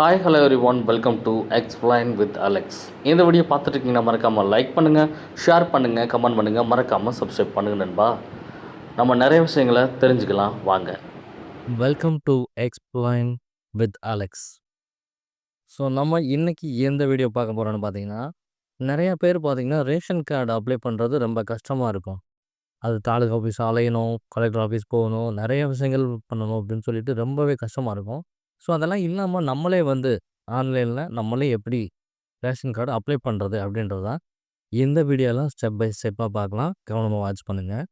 Hi hello everyone welcome to explain with Alex இந்த video பார்த்துட்டு இருக்கீங்கன்னா மறக்காமல் லைக் பண்ணுங்கள் ஷேர் பண்ணுங்கள் கமெண்ட் பண்ணுங்கள் மறக்காமல் சப்ஸ்கிரைப் பண்ணுங்கள் நண்பா. நம்ம நிறைய விஷயங்களை தெரிஞ்சுக்கலாம். வாங்க. Welcome to explain with Alex so நம்ம இன்றைக்கி எந்த வீடியோ பார்க்க போகிறோன்னு பார்த்தீங்கன்னா நிறையா பேர் பார்த்தீங்கன்னா ரேஷன் கார்டு அப்ளை பண்ணுறது ரொம்ப கஷ்டமாக இருக்கும். அது தாலுகா ஆஃபீஸ் அலையணும் கலெக்டர் ஆஃபீஸ் போகணும் நிறைய விஷயங்கள் பண்ணணும் அப்படின்னு சொல்லிட்டு ரொம்பவே கஷ்டமாக இருக்கும். ஸோ அதெல்லாம் இல்லாமல் நம்மளே வந்து ஆன்லைனில் நம்மளே எப்படி ரேஷன் கார்டு அப்ளை பண்ணுறது அப்படின்றது தான். இந்த வீடியோலாம் ஸ்டெப் பை ஸ்டெப்பாக பார்க்கலாம். கவனமாக வாட்ச் பண்ணுங்கள்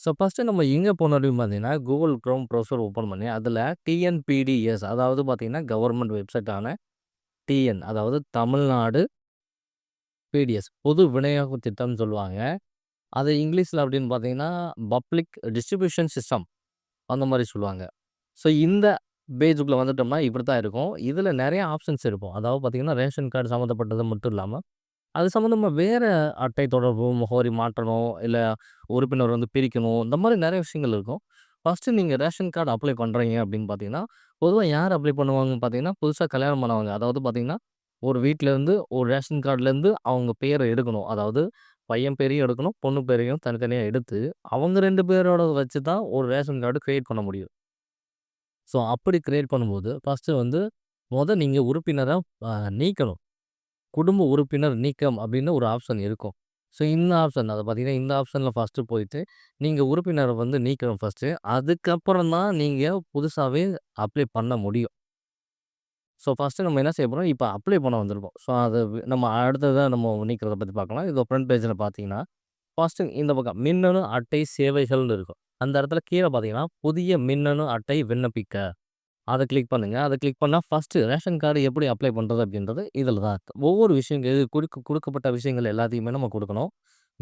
ஸோ ஃபஸ்ட்டு நம்ம எங்கே போனோம் பார்த்தீங்கன்னா கூகுள் க்ரோம் ப்ரௌசர் ஓப்பன் பண்ணி அதில் டிஎன்பிடிஎஸ் அதாவது பார்த்தீங்கன்னா கவர்மெண்ட் வெப்சைட்டான டிஎன் அதாவது தமிழ்நாடு பிடிஎஸ் பொது விநியோக திட்டம்னு சொல்லுவாங்க. அது இங்கிலீஷில் அப்படின்னு பார்த்தீங்கன்னா பப்ளிக் டிஸ்ட்ரிபியூஷன் சிஸ்டம் அந்த மாதிரி சொல்லுவாங்க. ஸோ இந்த பேஜுக்குள்ளே வந்துட்டோம்னா இப்படி தான் இருக்கும். இதில் நிறைய ஆப்ஷன்ஸ் இருக்கும். அதாவது பார்த்தீங்கன்னா ரேஷன் கார்டு சம்மந்தப்பட்டது மட்டும் இல்லாமல் அது சம்மந்தமாக வேறு அட்டை தொடர்பு முகவரி மாற்றணும் இல்லை உறுப்பினர் வந்து பிரிக்கணும் இந்த மாதிரி நிறைய விஷயங்கள் இருக்கும். ஃபஸ்ட்டு நீங்கள் ரேஷன் கார்டு அப்ளை பண்ணுறீங்க அப்படின்னு பார்த்தீங்கன்னா பொதுவாக யார் அப்ளை பண்ணுவாங்கன்னு பார்த்தீங்கன்னா புதுசாக கல்யாணம் பண்ணவங்க. அதாவது பார்த்தீங்கன்னா ஒரு வீட்டிலேருந்து ஒரு ரேஷன் கார்டுலேருந்து அவங்க பேரை எடுக்கணும். அதாவது பையன் பேரையும் எடுக்கணும் பொண்ணு பேரையும் தனித்தனியாக எடுத்து அவங்க ரெண்டு பேரோட வச்சு தான் ஒரு ரேஷன் கார்டு க்ரியேட் பண்ண முடியும். ஸோ அப்படி க்ரியேட் பண்ணும்போது ஃபஸ்ட்டு வந்து மொதல் நீங்கள் உறுப்பினரை நீக்கணும். குடும்ப உறுப்பினர் நீக்கம் அப்படின்னு ஒரு ஆப்ஷன் இருக்கும். ஸோ இந்த ஆப்ஷன் அதை பார்த்தீங்கன்னா இந்த ஆப்ஷனில் ஃபஸ்ட்டு போயிட்டு நீங்கள் உறுப்பினரை வந்து நீக்கணும் ஃபஸ்ட்டு அதுக்கப்புறம் தான் நீங்கள் புதுசாகவே அப்ளை பண்ண முடியும். ஸோ ஃபஸ்ட்டு நம்ம என்ன செய்ய போகிறோம் இப்போ அப்ளை பண்ண வந்திருப்போம். ஸோ அது நம்ம அடுத்ததாக நம்ம நீக்கிறத பற்றி பார்க்கலாம் இதோ ஃப்ரண்ட் பேஜில் பார்த்தீங்கன்னா ஃபஸ்ட்டு இந்த பக்கம் மின்னணு அட்டை சேவைகள்னு இருக்கும். அந்த இடத்துல கீழே பார்த்தீங்கன்னா புதிய மின்னணு அட்டை விண்ணப்பிக்க. அதை கிளிக் பண்ணுங்கள் அதை கிளிக் பண்ணால் ஃபஸ்ட்டு ரேஷன் கார்டு எப்படி அப்ளை பண்ணுறது அப்படின்றது இதில் தான் ஒவ்வொரு விஷயங்கள் இது கொடுக்க கொடுக்கப்பட்ட விஷயங்கள் எல்லாத்தையுமே நம்ம கொடுக்கணும்.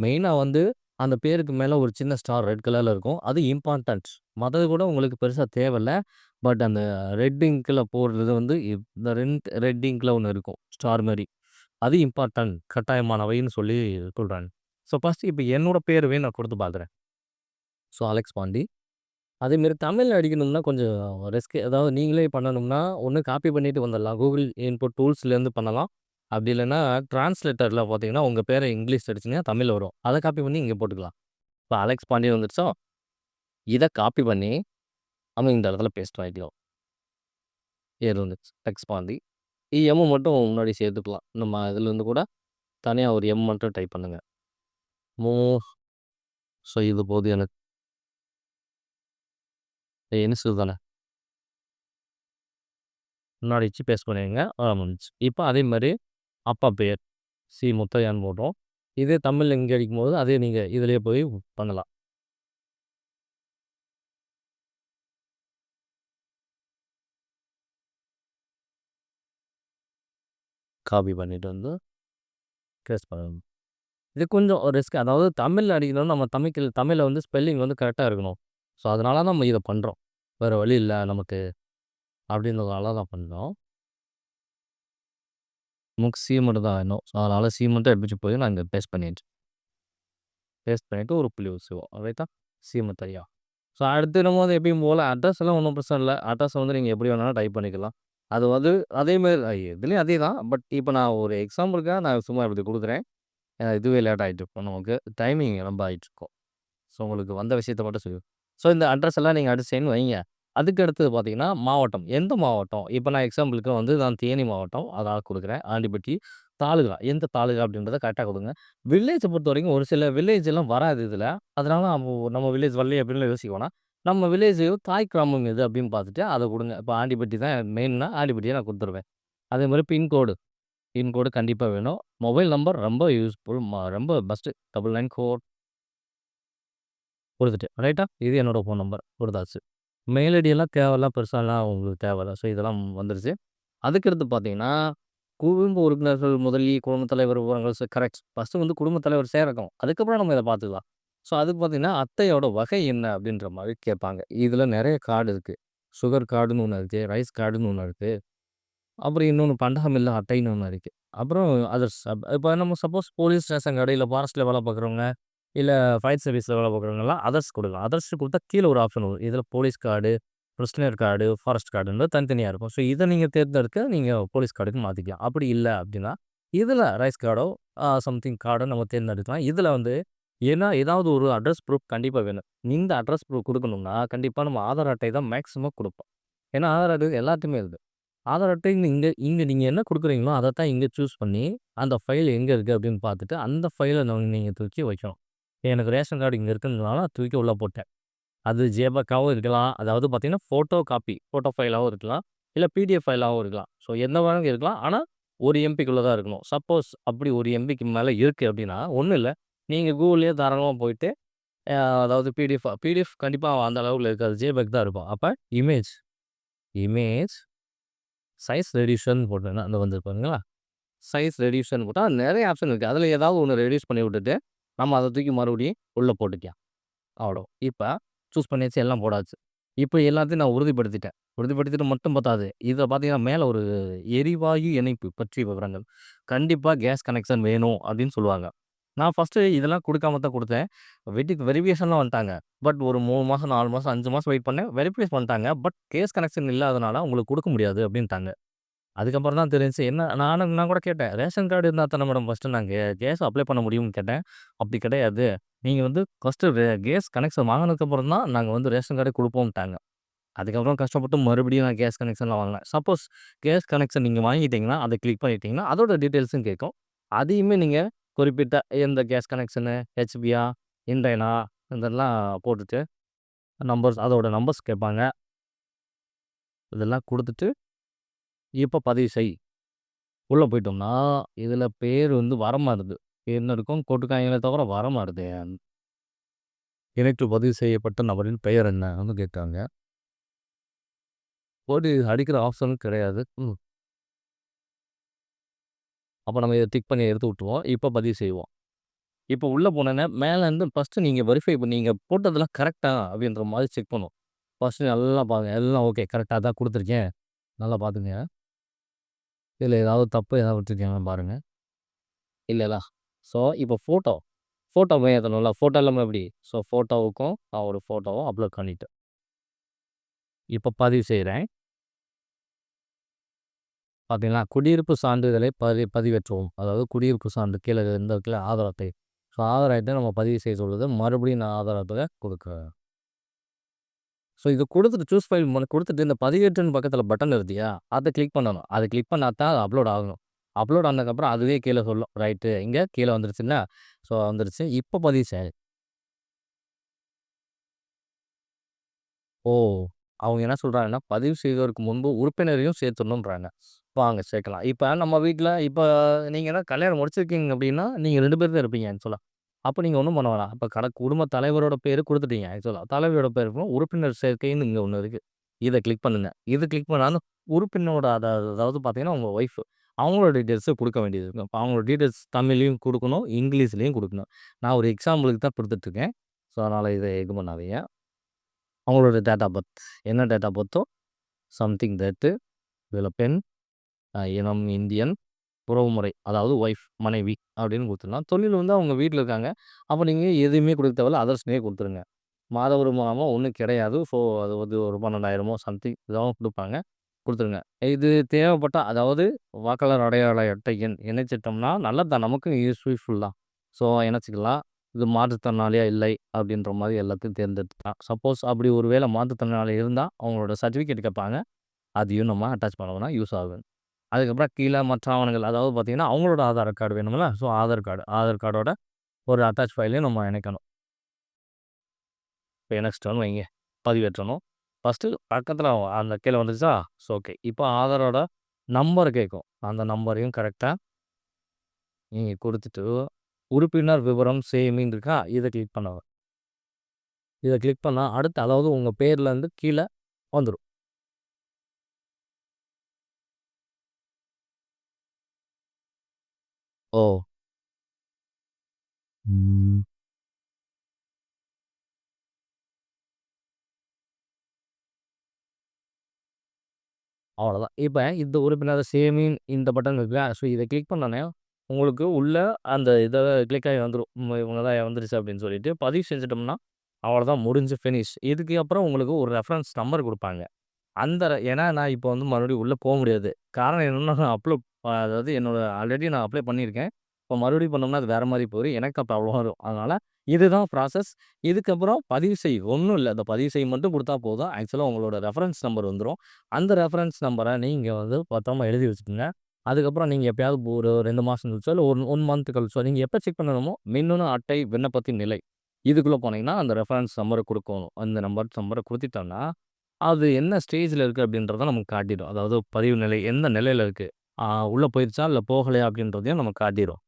மெயினாக வந்து அந்த பேருக்கு மேலே ஒரு சின்ன ஸ்டார் ரெட் கலரில் இருக்கும். அது இம்பார்ட்டன்ட் மற்றது கூட உங்களுக்கு பெருசாக தேவையில்ல. பட் அந்த ரெட் இங்கில் போடுறது வந்து இப்- இந்த ரெண்ட் ரெட் இங்கில் ஒன்று இருக்கும். ஸ்டார் மாதிரி அது இம்பார்ட்டன்ட் கட்டாயமானவைன்னு சொல்லி சொல்கிறாங்க ஸோ ஃபஸ்ட்டு இப்போ என்னோட பேருவே நான் கொடுத்து பார்க்குறேன் ஸோ அலெக்ஸ் பாண்டி அதேமாரி தமிழில் அடிக்கணும்னா கொஞ்சம் ரிஸ்க் அதாவது நீங்களே பண்ணணும்னா ஒன்று காப்பி பண்ணிட்டு வந்துடலாம் கூகுள் இன்புட் டூல்ஸ்லேருந்து பண்ணலாம். அப்படி இல்லைன்னா டிரான்ஸ்லேட்டரில் பார்த்தீங்கன்னா உங்கள் பேரை இங்கிலீஷ் அடிச்சிங்கன்னா தமிழ் வரும். அதை காப்பி பண்ணி இங்கே போட்டுக்கலாம். இப்போ அலெக்ஸ் பாண்டி வந்துடுச்சோ இதை காப்பி பண்ணி அவன் இந்த இடத்துல பேஸ்ட் வாங்கிக்கலாம். ஏர் வந்துச்சு டெக்ஸ் பாண்டி எம் மட்டும் முன்னாடி சேர்த்துக்கலாம். நம்ம இதுலேருந்து கூட தனியாக ஒரு எம் மட்டும் டைப் பண்ணுங்கள் மோ செய்து போது எனக்கு என்ன தானே? முன்னாடி வச்சு பேஸ்ட் பண்ணிடுங்க ஆரம்பிச்சு இப்போ அதே மாதிரி அப்பா பெயர் சி. முத்தையான் போடுறோம் இதே தமிழ் இங்கே அடிக்கும்போது அதே நீங்கள் இதிலேயே போய் பண்ணலாம். காப்பி பண்ணிட்டு வந்து பேஸ் பண்ணணும். இது கொஞ்சம் ரிஸ்க். அதாவது தமிழில் அடிக்கணும் நம்ம தமிழ் தமிழில் வந்து ஸ்பெல்லிங் வந்து கரெக்டாக இருக்கணும். ஸோ அதனால தான் நம்ம இதை பண்ணுறோம் வேறு வழி இல்லை நமக்கு அப்படின்றதுனால தான் பண்ணுறோம் நமக்கு சி மட்டும் தான் வேணும். ஸோ அதனால் சி மட்டும் எடுத்துட்டு போய் நான் இங்கே பேஸ்ட் பண்ணிடுச்சு பேஸ்ட் பண்ணிவிட்டு ஒரு புள்ளி வச்சுவோம் ரைட்டா சி மத்தையா ஸோ அடுத்து நம்ம வந்து எப்பயும் போல் அட்ரஸ் எல்லாம் ஒன்றும் பிரச்சனை இல்லை. அட்ரஸ் வந்து நீங்கள் எப்படி வேணாலும் டைப் பண்ணிக்கலாம். அது வந்து அதேமாதிரி இதுலேயும் அதே தான். பட் இப்போ நான் ஒரு எக்ஸாம்பிளுக்காக நான் சும்மா இப்படி கொடுக்குறேன். இதுவே லேட் ஆகிட்டு இருக்கும் நமக்கு டைமிங் ரொம்ப ஆகிட்டு இருக்கும் ஸோ உங்களுக்கு வந்த விஷயத்த மட்டும் சொல்லி. ஸோ இந்த அட்ரஸ் எல்லாம் நீங்கள் அடிச்சேன்னு வைங்க. அதுக்கு அடுத்தது பார்த்தீங்கன்னா மாவட்டம். எந்த மாவட்டம்? இப்போ நான் எக்ஸாம்பிளுக்கு வந்து நான் தேனி மாவட்டம். அதாக கொடுக்குறேன். ஆண்டிப்பட்டி தாலுகா. எந்த தாலுகா அப்படின்றத கரெக்டாக கொடுங்க. வில்லேஜை பொறுத்த வரைக்கும் ஒரு சில வில்லேஜ் எல்லாம் வராது இதில். அதனால நம்ம நம்ம வில்லேஜ் வரலையே அப்படின்னு யோசிக்கோனா நம்ம வில்லேஜ் தாய் கிராமம் எது அப்படின்னு பார்த்துட்டு அதை கொடுங்க. இப்போ ஆண்டிப்பட்டி தான் மெயின்னா ஆண்டிப்பட்டியை நான் கொடுத்துருவேன். அதே மாதிரி பின்கோடு பின்கோடு கண்டிப்பாக வேணும். மொபைல் நம்பர் ரொம்ப யூஸ்ஃபுல் ரொம்ப பெஸ்ட்டு. டபுள் நைன் ஃபோர் கொடுத்துட்டு ரைட்டா? இது என்னோட ஃபோன் நம்பர். கொடுத்தாச்சு. மெயில் ஐடியெல்லாம் தேவையில்லாம் பெருசாலாம் உங்களுக்கு தேவையில்ல. ஸோ இதெல்லாம் வந்துருச்சு. அதுக்கடுத்து பார்த்தீங்கன்னா குடும்ப உறுப்பினர்கள் முதலி குடும்பத் தலைவர் விவரங்கள் கரெக்ட் ஃபஸ்ட்டு வந்து குடும்பத் தலைவர் சேரக்கும் அதுக்கப்புறம் நம்ம இதை பார்த்துக்கலாம். ஸோ அதுக்கு பார்த்தீங்கன்னா அத்தையோட வகை என்ன அப்படின்ற மாதிரி கேட்பாங்க. இதில் நிறைய கார்டு இருக்குது சுகர் கார்டுன்னு ஒன்று இருக்குது ரைஸ் கார்டுன்னு ஒன்று இருக்குது அப்புறம் இன்னொன்று பண்டகமில்லா அட்டைன்னு ஒன்று இருக்குது அப்புறம் அதர்ஸ் இப்போ நம்ம சப்போஸ் போலீஸ் ஸ்டேஷன் கடை இல்லை ஃபாரஸ்ட்டில் வேலை பார்க்குறவங்க இல்லை ஃபயர் சர்வீஸில் வேலை பார்க்குறவங்கலாம் அதர்ஸ் கொடுக்கலாம் அதர்ஸ் கொடுத்தா கீழே ஒரு ஆப்ஷன் வரும் இதில் police card prisoner card, forest கார்டுன்னு தனித்தனியா இருக்கும். ஸோ இத நீங்க தேர்ந்தெடுக்க நீங்க போலீஸ் கார்டுக்கு மாத்திக்கலாம். அப்படி இல்ல அப்படின்னா, இதுல ரைஸ் கார்டோ, அ சம்திங் கார்டோ நம்ம தேர்ந்தெடுக்கலாம். இதுல வந்து ஏன்னா ஏதாவது ஒரு அட்ரஸ் ப்ரூஃப் கண்டிப்பா வேணும். இந்த அட்ரஸ் ப்ரூஃப் குடுக்கணும்னா, கண்டிப்பா நம்ம ஆதார் அட்டை தான் மேக்ஸிமம் குடுப்போம். ஏன்னா ஆதார் அட்டை எல்லாத்துக்குமே இருக்குது. ஆதார் அட்டை இங்கே இங்கே நீங்கள் என்ன கொடுக்குறீங்களோ அதை தான் இங்கே சூஸ் பண்ணி, அந்த ஃபைல் எங்கே இருக்குது அப்படின்னு பார்த்துட்டு, அந்த ஃபைலை நீங்கள் தூக்கி வைக்கணும். எனக்கு ரேஷன் கார்டு இங்கே இருக்குன்றதுனால தூக்கி உள்ளே போட்டேன். அது ஜேபக்காகவும் இருக்கலாம். அதாவது பார்த்தீங்கன்னா, ஃபோட்டோ காப்பி, ஃபோட்டோ ஃபைலாகவும் இருக்கலாம். இல்லை பிடிஎஃப் ஃபைலாகவும் இருக்கலாம். ஸோ எந்த வேணாலும் இருக்கலாம். ஆனால் ஒரு எம்பிக்குள்ளே தான் இருக்கணும். சப்போஸ் அப்படி ஒரு எம்பிக்கு மேலே இருக்குது அப்படின்னா, ஒன்றும் இல்லை நீங்கள் கூகுள்லேயே தாராளமாக போயிட்டு, அதாவது பிடிஎஃப் பிடிஎஃப் கண்டிப்பாக அந்த அளவுக்கு இருக்காது. ஜேபேக் தான் இருக்கும். அப்போ இமேஜ் இமேஜ் சைஸ் ரெடியூஷன் போட்டேன்னா, அந்த வந்து பாருங்களா? சைஸ் ரெடியூஷன் போட்டால் நிறைய ஆப்ஷன் இருக்குது அதில் ஏதாவது ஒன்று ரெடியூஸ் பண்ணி விட்டுட்டு, நம்ம அதை தூக்கி மறுபடியும் உள்ளே போட்டுக்கலாம். அவ்வளோ. இப்போ சூஸ் பண்ணியாச்சு, எல்லாம் போடாச்சு. இப்போ எல்லாத்தையும் நான் உறுதிப்படுத்திட்டேன். உறுதிப்படுத்திட்டு மட்டும் பார்த்தாது இதை பார்த்தீங்கன்னா, மேலே ஒரு எரிவாயு இணைப்பு பற்றிய விவரங்கள். கண்டிப்பாக கேஸ் கனெக்ஷன் வேணும் அப்படின்னு சொல்லுவாங்க. நான் ஃபர்ஸ்ட்டு இதெல்லாம் குடுக்காம தான் குடுத்தேன். வீட்டுக்கு வெரிஃபிகேஷன்லாம் வந்துட்டாங்க. பட் ஒரு 3 மாசம், 4 மாசம், 5 மாசம் வெயிட் பண்ணேன். வெரிஃபிகேஷன் பண்ணிட்டாங்க. பட் கேஸ் கனெக்ஷன் இல்லாதனால உங்களுக்கு குடுக்க முடியாது அப்படின்ட்டாங்க. அதுக்கப்புறம் தான் தெரிஞ்சுச்சு. என்ன நானும் நான் கூட கேட்டேன். ரேஷன் கார்டு இருந்தா தானே மேடம் ஃபர்ஸ்ட்டு நாங்க கேஸ் அப்ளை பண்ண முடியும்னு கேட்டேன். அப்படி கிடையாது. நீங்க வந்து ஃபர்ஸ்ட்டு ரே கேஸ் கனெக்ஷன் வாங்குனதுக்கப்புறம் தான் நாங்க வந்து ரேஷன் கார்டே குடுப்போம்ட்டாங்க. அதுக்கப்புறம் கஷ்டப்பட்டு மறுபடியும் நான் கேஸ் கனெக்ஷன்லாம் வாங்கினேன். சப்போஸ் கேஸ் கனெக்ஷன் நீங்க வாங்கிட்டீங்கன்னா, அத கிளிக் பண்ணிட்டீங்கன்னா, அதோட டீட்டெயில்ஸும் கேட்கும். அதையுமே நீங்க குறிப்பிட்ட எந்த கேஸ் கனெக்ஷனு, ஹெச்பியா, இண்டைனா இதெல்லாம் போட்டுட்டு, நம்பர்ஸ் அதோட நம்பர்ஸ் கேட்பாங்க. இதெல்லாம் கொடுத்துட்டு இப்போ பதிவு செய். உள்ளே போயிட்டோம்னா, இதில் பேர் வந்து வரமாறுது என்ன இருக்கும்? போட்டுருக்காங்களே தவிர வரமாறுது இணைப்பு பதிவு செய்யப்பட்ட நபரின் பெயர் என்னன்னு கேட்டாங்க போட்டு அடிக்கிற ஆப்ஷனும் கிடையாது. அப்போ நம்ம இதை டிக் பண்ணி எடுத்து விட்டுருவோம். இப்போ பதிவு செய்வோம். இப்போ உள்ளே போனோனே, மேலேருந்து இருந்து நீங்கள் வெரிஃபை பண்ணி நீங்கள் போட்டதெல்லாம் கரெக்டாக அப்படின்ற மாதிரி செக் பண்ணும். ஃபஸ்ட்டு நல்லா பாருங்க. எல்லாம் ஓகே. கரெக்டாக தான் கொடுத்துருக்கேன் நல்லா பார்த்துங்க. இல்லை ஏதாவது தப்பு ஏதாவது விட்டுருக்கீங்களான்னு பாருங்கள் இல்லைல்ல ஸோ இப்போ ஃபோட்டோ. ஃபோட்டோ ஏற்றணும்ல ஃபோட்டோ இல்லாமல் எப்படி? ஸோ ஃபோட்டோவுக்கும் நான் ஒரு ஃபோட்டோவும் அப்லோட் பண்ணிட்டேன். இப்போ பதிவு செய்கிறேன் பார்த்தீங்களா? குடியிருப்பு சான்றிதழை பதி பதிவேற்றவும். அதாவது குடியிருப்பு சான்று கீழே இந்த இருக்குல்ல ஆதார் அட்டை. ஸோ ஆதார் அட்டை நம்ம பதிவு செய்ய சொல்லுது. மறுபடியும் நான் ஆதார் அட்டைய ஸோ இது கொடுத்துட்டு சூஸ் ஃபைல் ம கொடுத்துட்டு இந்த பதிவேற்றுன்னு பக்கத்தில் பட்டன் இருந்தியா அதை கிளிக் பண்ணணும். அதை கிளிக் பண்ணால் தான் அது அப்லோட் ஆகணும். அப்லோட் ஆனதுக்கப்புறம் அதுவே கீழே சொல்லும். ரைட்டு. இங்கே கீழே வந்துருச்சுன்னா ஸோ வந்துருச்சு. இப்போ பதிவு செய். ஓ! அவங்க என்ன சொல்கிறாங்கன்னா பதிவு செய்வதற்கு முன்பு உறுப்பினரையும் சேர்த்துடணுன்றாங்க. வாங்க சேர்க்கலாம். இப்ப நம்ம வீட்ல இப்ப நீங்கள் என்ன கல்யாணம் முடிச்சிருக்கீங்க அப்படின்னா, நீங்க 2 பேர் தான் இருப்பீங்க ஆக்சுவலா. அப்ப நீங்க ஒண்ணும் பண்ண வேணாம். அப்ப கட குடும்ப தலைவரோட பேரு குடுத்துட்டீங்க ஆக்சுவலா. தலைவியோட பேர் உறுப்பினர் சேர்க்கைன்னு இங்க ஒண்ணு இருக்கு. இத கிளிக் பண்ணுங்க. இத கிளிக் பண்ணாலும் உறுப்பினரோட அத அதாவது பார்த்தீங்கன்னா, உங்க ஒய்ஃப். அவங்களோட டீட்டெயில்ஸ குடுக்க வேண்டியது இருக்கும். அப்ப அவங்களோட டீட்டெயில்ஸ் தமிழ்லயும் குடுக்கணும், இங்கிலீஷ்லயும் குடுக்கணும். நான் ஒரு எக்ஸாம்பிளுக்கு தான் குடுத்துட்டுருக்கேன். ஸோ அதனால இத இது பண்ணாதீங்க. அவங்களோட டேட் ஆஃப் பர்த். என்ன டேட் ஆஃப் பர்த்தோ, சம்திங் தட்டு. இதுல பெண், இனம் இந்தியன், உறவுமுறை அதாவது ஒய்ஃப் மனைவி அப்படின்னு கொடுத்துடலாம் தொழில் வந்து அவங்க வீட்டில் இருக்காங்க. அப்போ நீங்கள் எதுவுமே கொடுக்க தேவையில்ல. அதர்ஸ்னே கொடுத்துருங்க மாத வருமானமோ ஒன்றும் கிடையாது. ஸோ அது வந்து ஒரு 12,000மோ சம்திங் இதாகவும் கொடுப்பாங்க கொடுத்துருங்க இது தேவைப்பட்டால் அதாவது வாக்காளர் அடையாள அட்டை எண் இணைச்சிட்டோம்னா நல்லது தான். நமக்கும் யூஸ்ஃபுல் தான். ஸோ இணைச்சிக்கலாம் இது மாற்றுத்திறனாளியாக இல்லை அப்படின்ற மாதிரி எல்லாத்தையும் தேர்ந்தெடுத்துக்கலாம். சப்போஸ் அப்படி ஒரு வேளை மாற்றுத்திறனாளி இருந்தால் அவங்களோட சர்டிஃபிகேட் கேட்பாங்க. அதையும் நம்ம அட்டாச் பண்ணோம்னா யூஸ் ஆகும். அதுக்கப்புறம் கீழே மற்ற ஆவணங்கள் அதாவது பார்த்தீங்கன்னா, அவங்களோட ஆதார் கார்டு வேணும்ல. So Aadhaar card. ஆதார் கார்டோட ஒரு அட்டாச் ஃபைலையும் நம்ம இணைக்கணும். இப்ப இணைச்சிட்டோம்னு வைங்க. பதிவேற்றணும். ஃபஸ்ட்டு பக்கத்தில் அந்த கீழே வந்துச்சா ஸோ ஓகே. இப்போ ஆதாரோட நம்பர் கேட்கும். அந்த நம்பரையும் கரெக்டாக நீங்கள் கொடுத்துட்டு உறுப்பினர் விவரம் சேமின்னு இருக்கா? இதை கிளிக் பண்ணுவேன் இதை கிளிக் பண்ணால் அடுத்து அதாவது உங்கள் பேர்லேருந்து கீழே வந்துடும் ஓ! ம். அவ்வளோதான். இப்ப இந்த உறுப்பினர் சேமின் இந்த பட்டன் இருக்குல்ல. ஸோ இத கிளிக் பண்ணோனே, உங்களுக்கு உள்ள அந்த இத கிளிக் ஆகி வந்துரும். ம் இவங்க தான் வந்துருச்சு அப்படின்னு சொல்லிட்டு பதிவு செஞ்சுட்டோம்னா, அவ்வளோதான் முடிஞ்சு ஃபினிஷ். இதுக்கு அப்புறம் உங்களுக்கு ஒரு ரெஃபரன்ஸ் நம்பர் குடுப்பாங்க. அந்த ஏன்னா நான் இப்போ வந்து மறுபடியும் உள்ளே போக முடியாது. காரணம் என்னன்னா, நான் அப்லோட் அதாவது என்னோட ஆல்ரெடி நான் அப்ளை பண்ணியிருக்கேன். இப்போ மறுபடியும் பண்ணோம்னா அது வேற மாரி போயிரும். எனக்கு அப்ப அவ்வளோ வரும். அதனால இதுதான் ப்ராசஸ். இதுக்கப்புறம் பதிவு செய் ஒண்ணும் இல்ல. அந்த பதிவு செய் மட்டும் குடுத்தா போதும். ஆக்சுவலா உங்களோட ரெஃபரன்ஸ் நம்பர் வந்துரும். அந்த ரெஃபரன்ஸ் நம்பர நீங்க வந்து பத்திரமா எழுதி வச்சுக்கங்க. அதுக்கப்புறம் நீங்க எப்பயாவது ஒரு 2 மாசம் கழிச்சோ, இல்ல ஒரு 1 மந்த் கழிச்சோ, நீங்க எப்ப செக் பண்ணணுமோ, மின்னணு அட்டை விண்ணப்பத்தின் நிலை. இதுக்குள்ள போனீங்கன்னா, அந்த ரெஃபரன்ஸ் நம்பர குடுக்கணும். அந்த நம்பர் நம்பர குடுத்துட்டோம்னா, அது என்ன ஸ்டேஜ்ல இருக்கு அப்படின்றத நமக்கு காட்டிடும். அதாவது பதிவு நிலை எந்த நிலையில் இருக்கு? உள்ளே உள்ள போயிருச்சா? இல்ல போகலையா? அப்படின்றதையும் நமக்கு காட்டிடும்